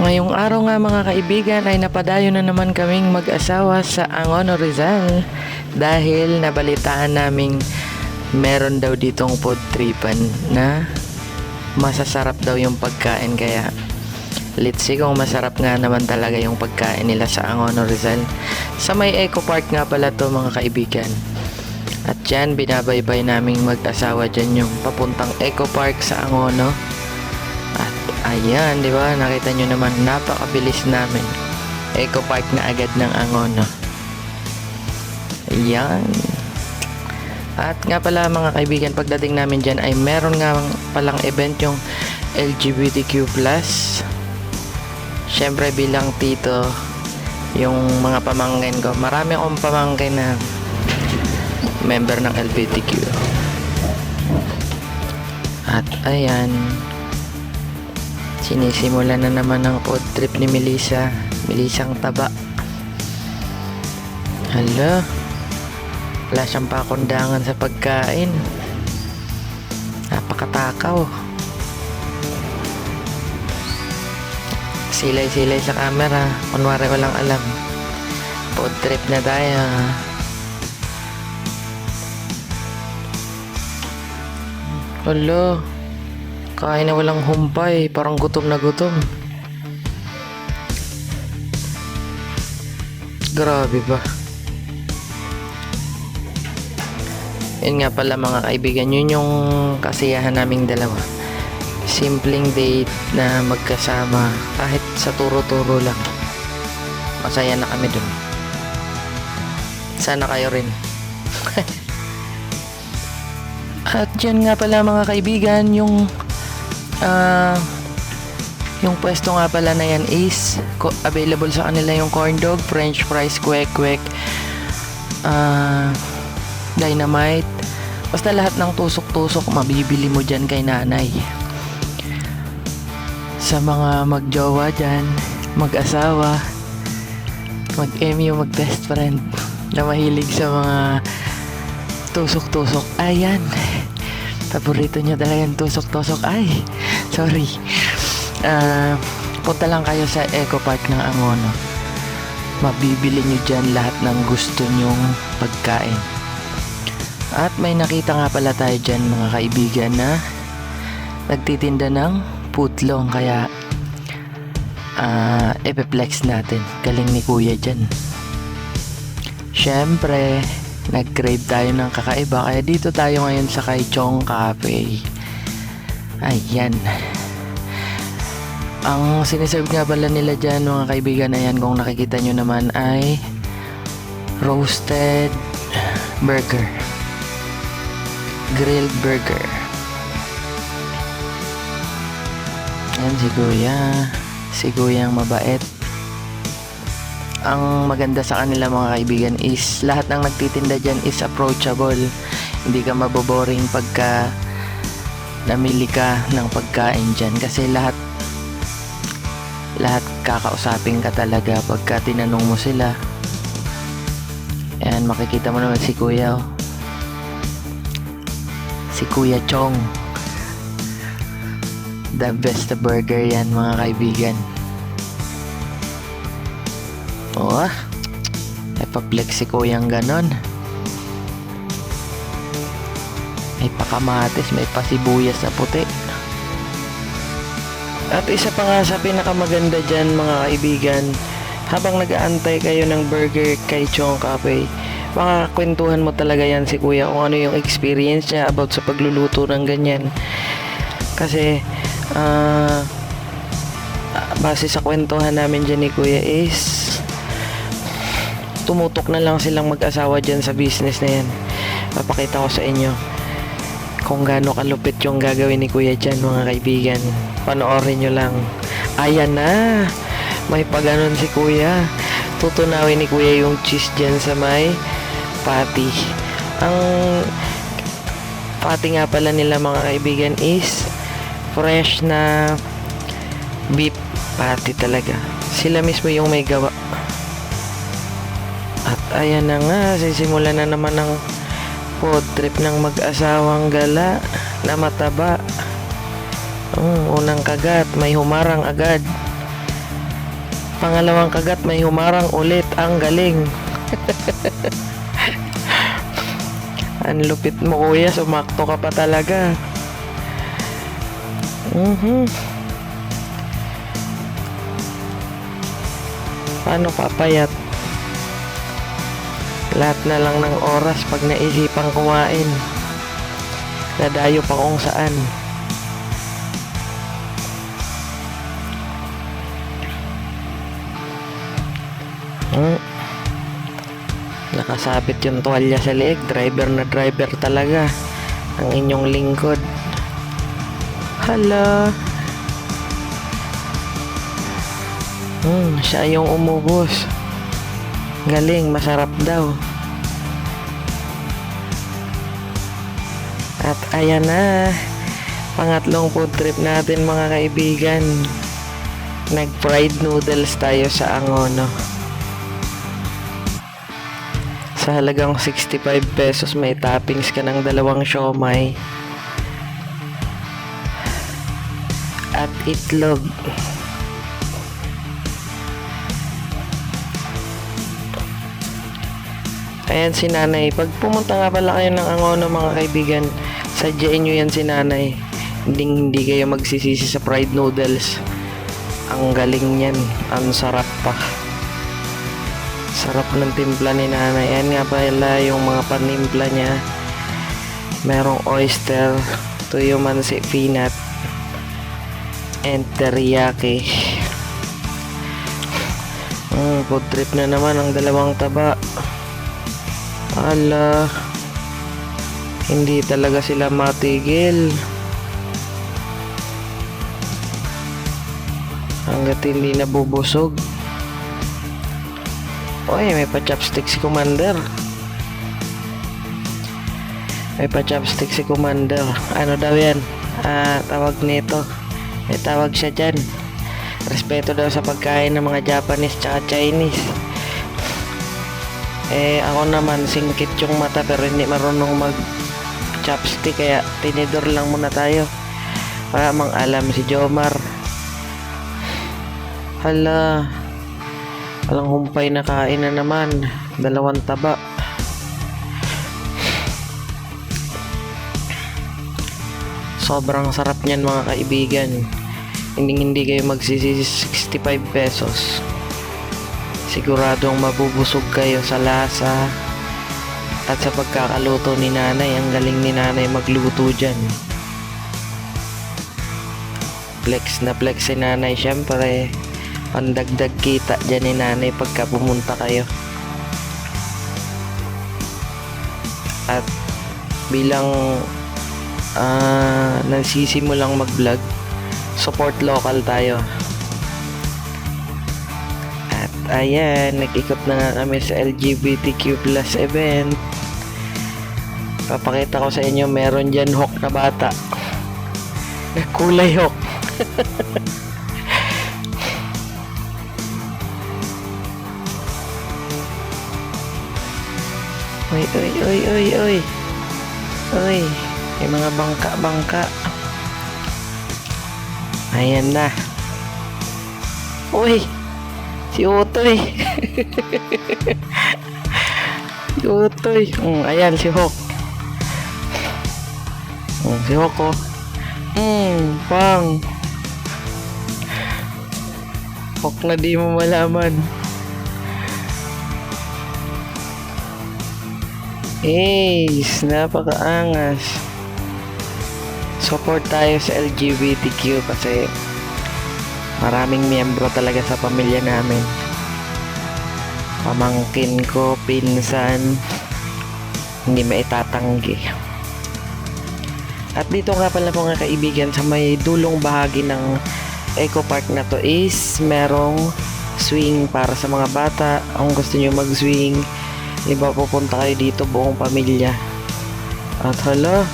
Ngayong araw nga mga kaibigan ay napadayo na naman kaming mag-asawa sa Angono Rizal dahil nabalitaan naming meron daw ditong food tripan na masasarap daw yung pagkain kaya let's see kung masarap nga naman talaga yung pagkain nila sa Angono Rizal. Sa may Eco Park nga pala to mga kaibigan. At dyan, binabaybay naming mag-asawa dyan yung papuntang Eco Park sa Angono. Ayan, di ba? Nakita nyo naman, napakabilis namin. Eco Park na agad ng Angono. Ayan. At nga pala mga kaibigan, pagdating namin dyan ay meron nga palang event yung LGBTQ+. Siyempre bilang tito, yung mga pamangkin ko, marami akong pamangkin na member ng LGBTQ. At ayan, sinisimula na naman ang food trip ni Melissa. Melisang taba. Hala, wala siyang pakundangan sa pagkain. Napakatakaw. Silay-silay sa camera. Kunwari walang alam. Food trip na tayo. Hala, kain na walang humpay. Parang gutom na gutom. Grabe ba? Yun nga pala mga kaibigan, yun yung kasiyahan naming dalawa. Simpleng date na magkasama kahit sa turo-turo lang. Masaya na kami dun. Sana kayo rin. At yan nga pala mga kaibigan, yung ah yung pwesto nga pala na yan is available sa kanila yung corn dog, french fries, kwek kwek, ah dynamite. Basta lahat ng tusok-tusok mabibili mo dyan kay nanay. Sa mga magjowa dyan, mag-asawa, mag-MU, mag-best friend na mahilig sa mga tusok-tusok. Ayan. Paborito niya talaga yung tusok-tusok. Ay, sorry. Ah, punta lang kayo sa Eco Park ng Angono. Mabibili niyo dyan lahat ng gusto nyong pagkain. At may nakita nga pala tayo dyan mga kaibigan na nagtitinda ng putlong kaya ah epiplex natin. Galing ni kuya dyan. Siyempre, nag-crave tayo ng kakaiba kaya dito tayo ngayon sa kay Chong Cafe. Ayan. Ang siniserve nga pala nila dyan mga kaibigan ayan kung nakikita nyo naman ay roasted burger. Grilled burger. Ayan si Kuya. Si Kuyang mabait. Ang maganda sa kanila mga kaibigan is lahat ng nagtitinda dyan is approachable. Hindi ka maboboring pagka namili ka ng pagkain dyan kasi lahat lahat kakausapin ka talaga pagka tinanong mo sila. Ayan, makikita mo naman si Kuya. oh. Si Kuya Chong. The best burger yan mga kaibigan. Oh, ah. Ay pa-flex si Kuyang ganon. May pakamatis, may pasibuyas na puti. At isa pa nga sa pinakamaganda dyan mga kaibigan, habang nag-aantay kayo ng burger kay Chong Cafe, makakwentuhan mo talaga yan si kuya kung ano yung experience niya about sa pagluluto ng ganyan. Kasi, ah, base sa kwentuhan namin dyan ni kuya is, tumutok na lang silang mag-asawa dyan sa business na yan. Papakita ko sa inyo kung gaano kalupit yung gagawin ni Kuya dyan mga kaibigan. Panoorin nyo lang. Ayan na! May paganon si Kuya. Tutunawin ni Kuya yung cheese dyan sa may patty. Ang patty nga pala nila mga kaibigan is fresh na beef patty talaga. Sila mismo yung may gawa. At ayan na nga, sisimulan na naman ng food trip ng mag-asawang gala na mataba. Mm, unang kagat, may humarang agad. pangalawang kagat may humarang ulit. Ang galing. Ang lupit mo kuya, sumakto ka pa talaga. Mhm. Paano papayat? Lahat na lang ng oras pag naisipang kumain. Dadayo pa kung saan. Hmm. Nakasabit yung tuwalya sa leeg. Driver na driver talaga. Ang inyong lingkod. Hala. Hmm, siya yung umubos. Galing, masarap daw. At ayan na. Pangatlong food trip natin mga kaibigan. Nag-fried noodles tayo sa Angono. Sa halagang 65 pesos may toppings ka ng dalawang siomay. At itlog. Ayan si nanay. Pag pumunta nga pala kayo ng Angono mga kaibigan, sadyain nyo yan si nanay. Hindi, hindi kayo magsisisi sa fried noodles. Ang galing yan. Ang sarap pa. Sarap ng timpla ni nanay. Ayan nga pala yung mga panimpla niya. Merong oyster, tuyo mansi peanut, and teriyaki. Mm, food trip na naman ang dalawang taba. Ala, hindi talaga sila matigil. Hanggat hindi nabubusog. Oy, may pa-chopstick si Commander. May pa-chopstick si Commander. Ano daw yan? Ah, tawag nito. May tawag siya dyan. Respeto daw sa pagkain ng mga Japanese tsaka Chinese. Eh, ako naman, singkit yung mata pero hindi marunong mag chopstick kaya tinidor lang muna tayo. Para mang alam si Jomar. Hala. Walang humpay na kain na naman. Dalawang taba. Sobrang sarap niyan mga kaibigan. Hindi hindi kayo magsisisi 65 pesos. Siguradong mabubusog kayo sa lasa at sa pagkakaluto ni nanay. Ang galing ni nanay magluto dyan. Flex na flex si nanay syempre. Pandagdag kita dyan ni nanay pagka pumunta kayo. At bilang ah nagsisimulang mag-vlog, support local tayo. Ayan, nag-ikot na nga kami sa LGBTQ plus event. Papakita ko sa inyo, meron dyan hawk na bata. Kulay hawk. Uy, uy, uy, uy, uy. Uy, may mga bangka-bangka. Ayan na. Uy, si Utoy. si Utoy. Mm, ayan, si Hawk. Mm, si Hawk, oh. Mm, pang. Hawk na di mo malaman. Ace, napakaangas. Support tayo sa LGBTQ kasi maraming miyembro talaga sa pamilya namin. Pamangkin ko, pinsan, hindi maitatanggi. At dito nga pala mga kaibigan sa may dulong bahagi ng Eco Park na to is merong swing para sa mga bata. Kung gusto nyo mag-swing, Iba pupunta kayo dito buong pamilya. At hala,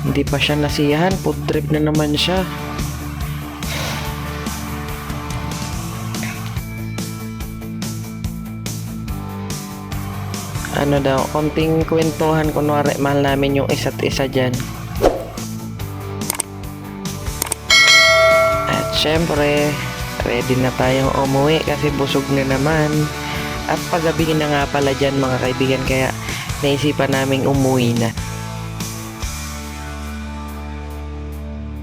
hindi pa siya nasiyahan. Food trip na naman siya. Ano daw, konting kwentuhan kunwari mahal namin yung isa't isa dyan. At syempre, ready na tayong umuwi kasi busog na naman. At pagabi na nga pala dyan mga kaibigan kaya naisipan naming umuwi na.